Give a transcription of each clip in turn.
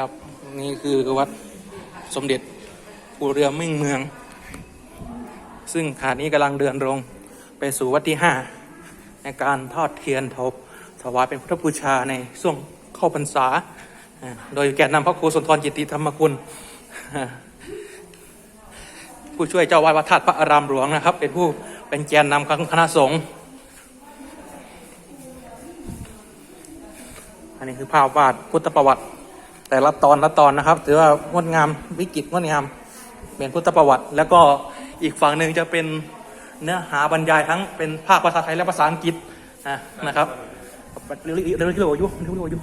ครับนี่คือวัดสมเด็จปูเรือมิ่งเมือง ซึ่งขณะนี้กำลังเดินลงไปสู่วัดที่ห้าในการทอดเทียนทบถวายเป็นพุทธบูชาในช่วงเข้าพรรษา โดยแกนนำพระครูสุนทรจิตติธรรมคุณ ผู้ช่วยเจ้าวาดวัดธาตุพระอารามหลวงนะครับ เป็นผู้เป็นแกนนำของคณะสงฆ์อันนี้คือภาพวาดพุทธประวัติ แต่ละตอนละตอนนะครับถือว่างดงามวิจิตงดงามเป็นพุทธประวัติ แล้วก็อีกฝั่งหนึ่งจะเป็นเนื้อหาบรรยายทั้งเป็นภาคภาษาไทยและภาษาอังกฤษนะนะครับเร็วๆเร็วๆเร็วๆอายุเร็วๆอายุ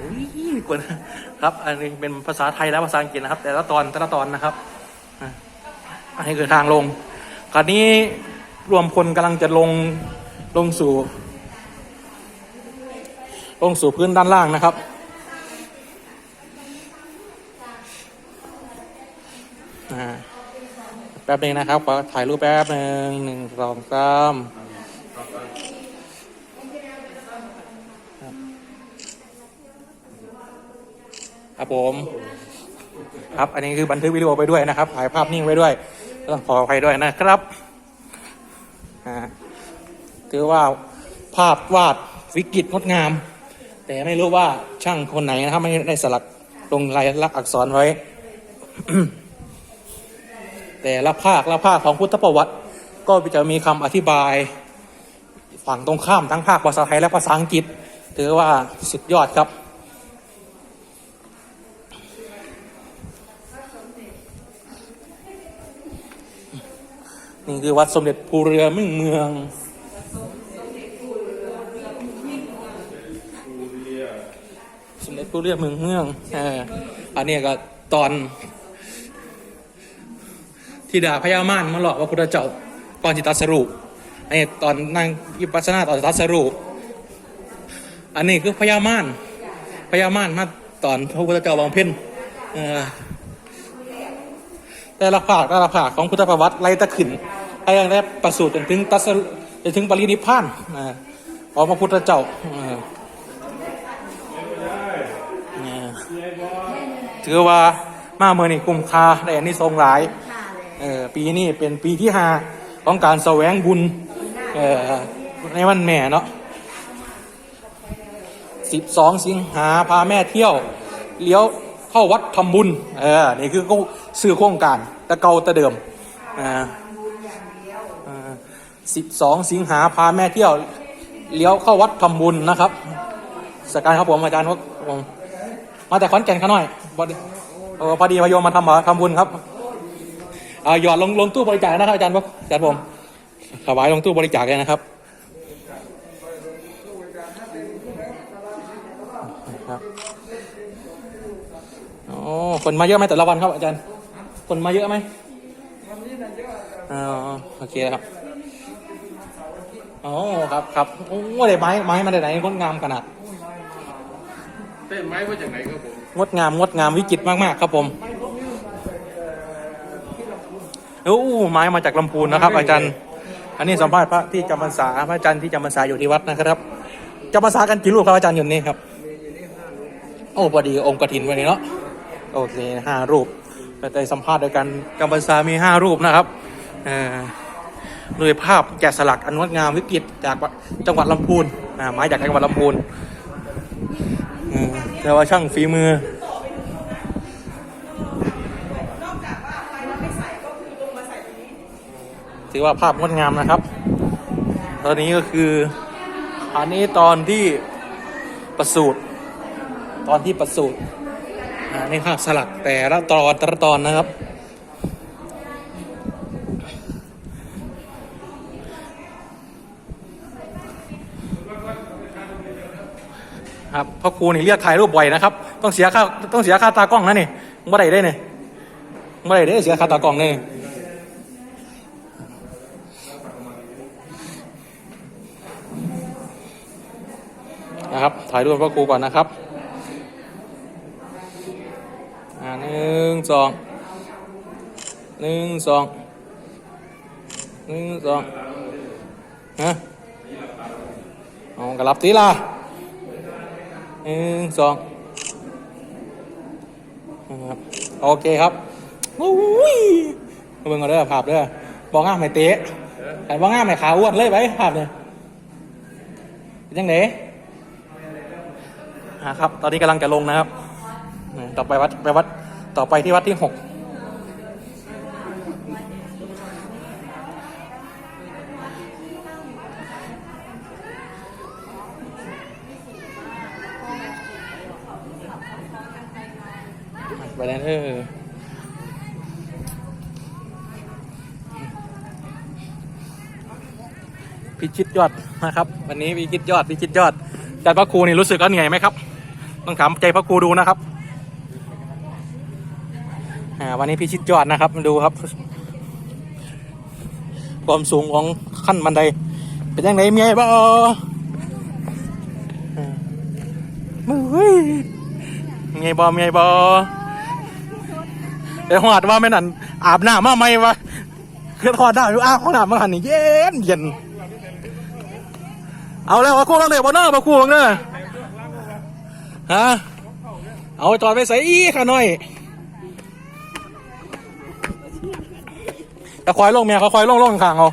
อุ้ยกวนครับ อันนี้เป็นภาษาไทยและภาษาอังกฤษนะครับ แต่ละตอนแต่ละตอนนะครับอันนี้คือทางลงคราวนี้รวมพลกำลังจะลงลงสู่ ลงสู่พื้นด้านล่างนะครับ อ่า แป๊บนึงนะครับ ขอถ่ายรูปแป๊บหนึ่งหนึ่งสองสามครับผม ครับอันนี้คือบันทึกวิดีโอไปด้วยนะครับ ถ่ายภาพนิ่งไว้ด้วยต้องขออภัยด้วยนะครับถือว่าภาพวาดวิกฤตงดงาม แต่ไม่รู้ว่าช่างคนไหนนะครับไม่ได้สลักลงลายลักษณ์อักษรไว้ แต่ละภาคละภาคของพุทธประวัติ ก็จะมีคำอธิบายฝั่งตรงข้ามทั้งภาคภาษาไทยและภาษาอังกฤษ ถือว่าสุดยอดครับนี่คือวัดสมเด็จภูเรือมิ่งเมืองสมเด็จภูเรือเมืองเมืองเอออันนี้ก็ตอน ที่ด่าพญามารมาหลอกว่าพุทธเจ้าก่อนจิตัสรุปไอ้ตอนนั่งวิปัสนาตอนตัสรุปอันนี้คือพญามารพญามารมาตอนพระพุทธเจ้าบำเพ็ญเออแต่ละภาคแต่ละภาคของพุทธประวัติไล่ตะขึ้นไล่ตั้งแต่ประสูติจนถึงตัสรุจนถึงปรินิพพานอ่าของพระพุทธเจ้าอ่าอ่าถือว่ามาเมื่อนี่คุ้มค่าได้อันนี้ทรงหลาย เออปีนี้เป็นปีที่ห้าของการแสวงบุญเออในวันแม่เนาะสิบสองสิงหาพาแม่เที่ยว เลี้ยวเข้าวัดทำบุญเออนี่คือสื่อโครงการตะเกาตะเดิมอ่าสิบสองสิงหาพาแม่เที่ยว เลี้ยวเข้าวัดทำบุญนะครับสกการครับผมอาจารย์ครับผมมาแต่ขอนแก่นขาน่อยพอดีพอดีพายมมาทำทำบุญครับ อ่าหยอดลงลงตู้บริจาคนะครับอาจารย์ครับอาจารย์ผมถวายลงตู้บริจาคเลยนะครับครับอ๋อคนมาเยอะไหมแต่ละวันครับ อาจารย์ คนมาเยอะไหมอ๋อโอเคครับอ๋อครับครับโอ้ได้ไม้ไม้มาได้ไหนงดงามขนาดเต้นไม้มาจากไหนครับผมงดงามงดงามวิจิตรมากๆครับผมโอ้ไม้มาจากลำพูนนะครับ อาจารย์ อันนี้สัมภาษณ์พระที่จำพรรษาพระอาจารย์ที่จำพรรษาอยู่ที่วัดนะครับจำพรรษากันกี่รูปครับอาจารย์อยู่นี่ครับโอ้พอดีองค์กฐินวันนี้เนาะโอเคห้ารูปแต่สัมภาษณ์โดยกันจำพรรษามีห้ารูปนะครับเออโดยภาพแกะสลักอันงดงามวิกฤตจากจังหวัดลำพูนไม้จากจังหวัดลำพูนแต่ว่าช่างฝีมือ ถือว่าภาพงดงามนะครับ ตอนนี้ก็คืออันนี้ตอนที่ประสูตรตอนที่ประสูตรอ่านี่ภาพสลักแต่ละตอนแต่ละตอนนะครับ ครับพ่อครูนี่เรียกถ่ายรูปบ่อยนะครับ ต้องเสียค่าต้องเสียค่าตากล้องนะนี่ไม่ได้ได้เนี่ยไม่ได้ได้เสียค่าตากล้องเนี่ย นะครับ ถ่ายรูปพ่อครูก่อนนะครับหนึ่งสองหนึ่งสองหนึ่งสองฮะเอากระลับตีล่ะหนึ่งสองครับโอเคครับอุ้ยมาเบิ่งกันเด้อภาพเด้อบอกง่ามไม่เตะแต่บอกง่ามไม่ขาอ้วนเลยไปภาพเนี่ยยังไง อ่าครับ ตอนนี้กำลังจะลงนะครับ ต่อไปวัดไปวัดต่อไปที่วัดที่หกไปแล้วเออพิชิตยอดนะครับ วันนี้พิชิตยอดพิชิตยอดอาจารย์พระครูนี่รู้สึกว่าเหนื่อยไหมครับ ต้องถามใจพระครูดูนะครับอ่าวันนี้พิชิตยอดนะครับมาดูครับ ความสูงของขั้นบันได เป็นยังไงเมียบ่อ่าเฮ้ยเมียบ่เมียบ่เดี๋ยวหอดว่าไม่นั่นอาบน้ำมาไหมวะคือถอดได้อยู่อ้าวห้องน้ำมาหันนี่เย็นเย็น เอาแล้วมาคู่ต้องเด็กบ่เนอมาคู่เนอ ฮะ เอาจอดไปใส่อีข้าน้อยแต่คอยลงเมียเขาคอยลงลงข้างเอา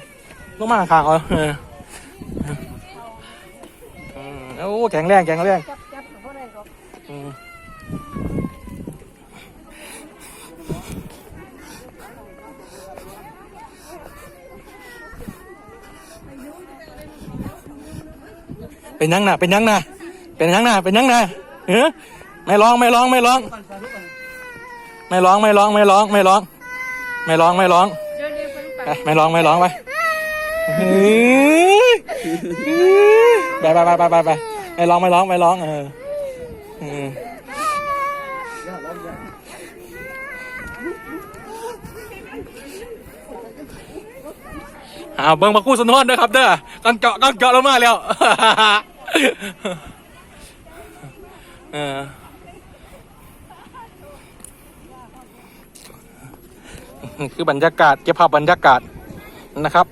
ลงมาข้างเอาเออโอ้แข็งแรงแข็งแรงเป็นยังนะเป็นยังนะเป็นยังนะเป็นยังนะ เฮ้ไม่ร้องไม่ร้องไม่ร้อง ไม่ร้องไม่ร้องไม่ร้องไม่ร้อง ไม่ร้องไม่ร้องไปไม่ร้องไม่ร้องไปเฮ้ยไปไปไปไปไปไปไม่ร้องไม่ร้องไม่ร้องเออเออเอาเบิ้งมาคู่สนวนด้วยครับเด้อกันเกาะกันเกาะลงมาแล้ว เออคือบรรยากาศเก็บภาพบรรยากาศนะครับ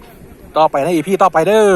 ต่อไปในอีพีต่อไปเด้อ